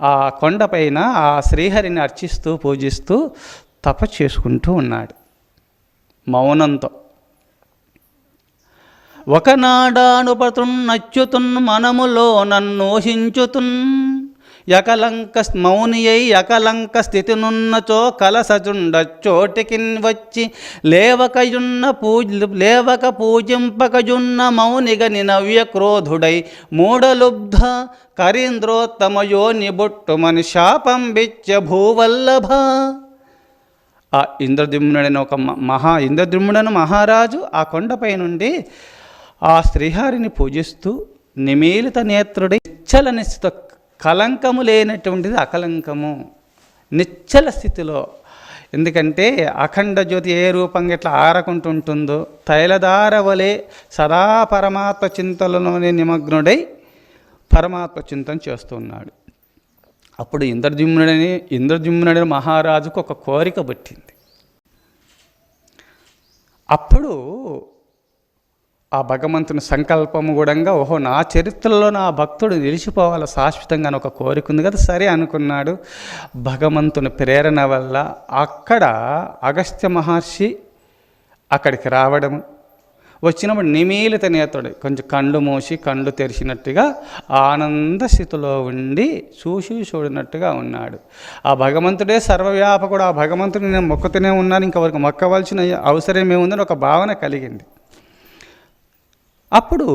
ఆ కొండపైన ఆ శ్రీహరిని అర్చిస్తూ పూజిస్తూ తప చేసుకుంటూ ఉన్నాడు. మౌనంతో. ఒకనాడానుపతున్నచ్యుతున్ మనములో నన్ను నన్నోహించుతున్ యకలంక మౌనియై యకలంక స్థితినున్నచో కలసజుండచోటికిన్ వచ్చి లేవకయున్న పూజ లేవక పూజింపకజున్న మౌనిగని నవ్య క్రోధుడై మూఢలుబ్ధ కరీంద్రోత్తమయో నిబుట్టుమని శాపం బిచ్చ భూవల్లభ. ఆ ఇంద్రద్యుమ్నుడైన ఒక మ- మహా ఇంద్రద్యుమ్నుడను మహారాజు ఆ కొండపై నుండి ఆ శ్రీహరిని పూజిస్తూ నిమీలిత నేత్రుడై నిశ్చల నిశ్చిత కలంకము లేనటువంటిది అకలంకము నిశ్చల స్థితిలో. ఎందుకంటే అఖండ జ్యోతి ఏ రూపంగా ఇట్లా ఆరకుంటుంటుందో తైలధార వలె సదా పరమాత్మ చింతలలోనే నిమగ్నుడై పరమాత్మ చింతన చేస్తున్నాడు అప్పుడు ఇంద్రజుమ్నుడని ఇంద్రజిమ్నుడని మహారాజుకు ఒక కోరిక పుట్టింది. అప్పుడు ఆ భగవంతుని సంకల్పము కూడా ఓహో నా చరిత్రలో నా భక్తుడు నిలిచిపోవాలి శాశ్వతంగా అని ఒక కోరిక ఉంది కదా సరే అనుకున్నాడు. భగవంతుని ప్రేరణ వల్ల అక్కడ అగస్త్య మహర్షి అక్కడికి రావడము వచ్చినప్పుడు నిమీలిత నేతడు కొంచెం కళ్ళు మూసి కళ్ళు తెరిచినట్టుగా ఆనంద స్థితిలో ఉండి చూసి చూడినట్టుగా ఉన్నాడు. ఆ భగవంతుడే సర్వవ్యాపకుడు ఆ భగవంతుడిని నేను మొక్కుతూనే ఉన్నాను ఇంకొకరికి మొక్కవలసిన అవసరం ఏముందని ఒక భావన కలిగింది. అప్పుడు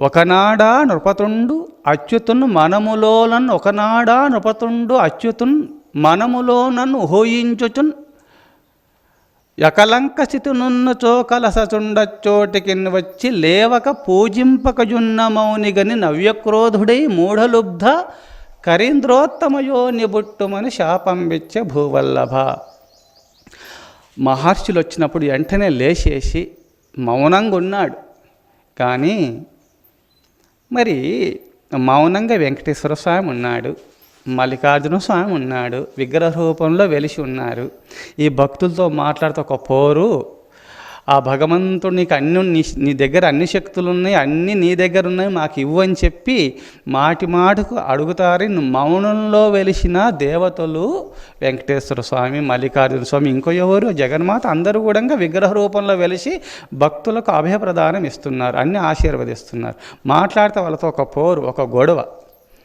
ఒకనాడా నృపతుండు అచ్యుతున్ మనములోనన్ ఒకనాడా నృపతుండు అచ్యుతున్ మనములోనన్ ఊహించుచున్ యకలంక స్థితినున్న చోకలసచుండచోటికిన్ వచ్చి లేవక పూజింపకజున్న మౌనిగని నవ్యక్రోధుడై మూఢలుబ్ధ కరీంద్రోత్తమయో నిబుట్టుమని శాపంబిచ్చే భూవల్లభ. మహర్షులు వచ్చినప్పుడు వెంటనే లేచేసి మౌనంగా ఉన్నాడు కానీ మరి మౌనంగా వెంకటేశ్వర స్వామి ఉన్నాడు మల్లికార్జున స్వామి ఉన్నాడు విగ్రహ రూపంలో వెలిసి ఉన్నారు. ఈ భక్తులతో మాట్లాడుతూ ఒక పోరు ఆ భగవంతుడు నీకు అన్ని నీ నీ దగ్గర అన్ని శక్తులు ఉన్నాయి అన్నీ నీ దగ్గర ఉన్నాయి మాకు ఇవ్వు అని చెప్పి మాటి మాటకు అడుగుతారని మౌనంలో వెలిసిన దేవతలు వెంకటేశ్వర స్వామి మల్లికార్జున స్వామి ఇంకో ఎవరు? జగన్మాత అందరూ కూడా విగ్రహ రూపంలో వెలిసి భక్తులకు అభయప్రదానం ఇస్తున్నారు అన్ని ఆశీర్వదిస్తున్నారు. మాట్లాడితే వాళ్ళతో ఒక పోరు ఒక గొడవ.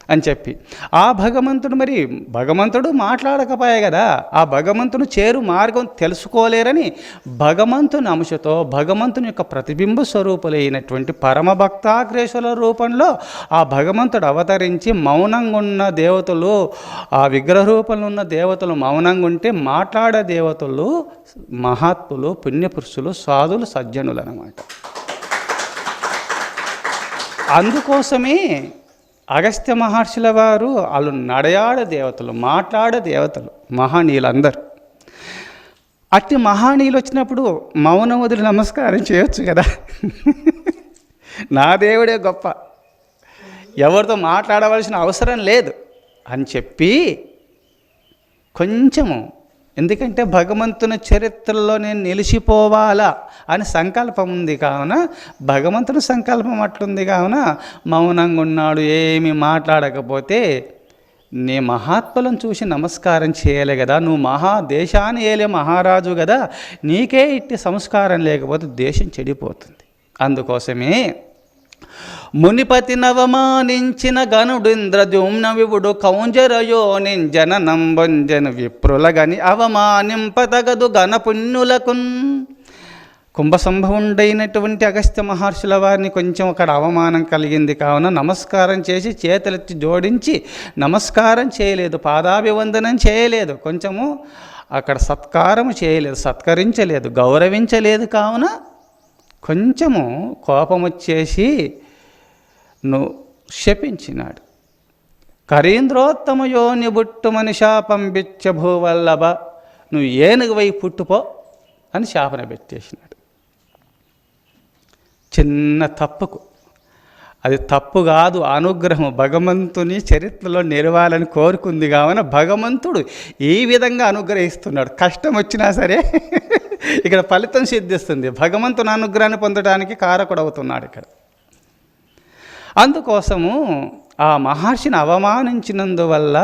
అని చెప్పి. ఆ భగవంతుడు మరి భగవంతుడు మాట్లాడకపోయా కదా ఆ భగవంతుడు చేరు మార్గం తెలుసుకోలేరని భగవంతుని అంశతో భగవంతుని యొక్క ప్రతిబింబ స్వరూపులైనటువంటి పరమ భక్తాగ్రేసుల రూపంలో ఆ భగవంతుడు అవతరించి మౌనంగా ఉన్న దేవతలు ఆ విగ్రహ రూపంలో ఉన్న దేవతలు మౌనంగా ఉంటే మాట్లాడే దేవతలు మహాత్ములు పుణ్యపురుషులు సాధులు సజ్జనులు అన్నమాట. అందుకోసమే అగస్త్య మహర్షుల వారు వాళ్ళు నడయాడ దేవతలు మాట్లాడ దేవతలు మహానీయులందరూ. అట్టి మహానీయులు వచ్చినప్పుడు మౌనం వదిలి నమస్కారం చేయొచ్చు కదా? నా దేవుడే గొప్ప. ఎవరితో మాట్లాడవలసిన అవసరం లేదు అని చెప్పి కొంచెము ఎందుకంటే భగవంతుని చరిత్రలో నేను నిలిచిపోవాలా అని సంకల్పం ఉంది కావున భగవంతుని సంకల్పం అట్లుంది కావున మౌనంగా ఉన్నాడు ఏమి మాట్లాడకపోతే నీ మహాత్ములను చూసి నమస్కారం చేయలే కదా నువ్వు మహా దేశాన్ని ఏలే మహారాజు కదా నీకే ఇట్టి సంస్కారం లేకపోతే దేశం చెడిపోతుంది. అందుకోసమే మునిపతి నవమానించిన గనుడింద్రద్యుమ్న వివుడు కౌంజరయో నింజన నంబంజన విప్రులగని అవమానింపతగదు గణపుణ్యులకున్ కుంభసంభవుండైనటువంటి అగస్త్య మహర్షుల వారిని కొంచెం అక్కడ అవమానం కలిగింది కావున నమస్కారం చేసి చేతులెత్తి జోడించి నమస్కారం చేయలేదు పాదాభివందనం చేయలేదు కొంచెము అక్కడ సత్కారము చేయలేదు సత్కరించలేదు గౌరవించలేదు కావున కొంచెము కోపం వచ్చేసి నువ్వు శపించినాడు. కరీంద్రోత్తమయోని యోని బుట్టుమని శాపం భూవల్లభ నువ్వు ఏనుగువై పుట్టుపో అని శాపన పెట్టేసినాడు. చిన్న తప్పుకు. అది తప్పు కాదు అనుగ్రహం భగవంతుని చరిత్రలో నిలవాలని కోరుకుంది కావున భగవంతుడు ఈ విధంగా అనుగ్రహిస్తున్నాడు. కష్టం వచ్చినా సరే ఇక్కడ ఫలితం సిద్ధిస్తుంది. భగవంతుని అనుగ్రహాన్ని పొందడానికి కారకుడవుతున్నాడు ఇక్కడ. అందుకోసము ఆ మహర్షిని అవమానించినందువల్ల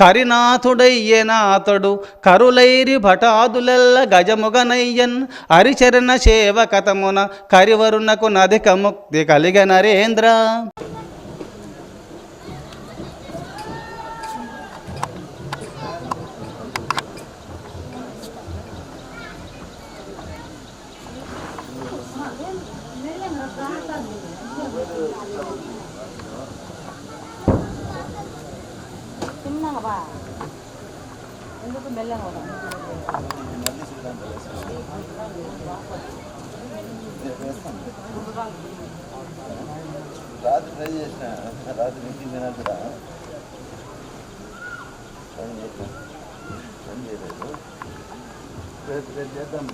కరినాథుడయ్యన అతడు కరులైరి భటాదులెల్ల గజముగనయ్యన్ హరిచరణ సేవకతమున కరివరునకు నదిక ముక్తి కలిగ నరేంద్ర. చిన్నగా బా ఎందుకు మెల్లగా బా? రాత్రి ట్రై చేసిన రాత్రి ఇంటికి తినద్దురా పని చేసిన పని చేయలేదు రేపు రేపు చేద్దాం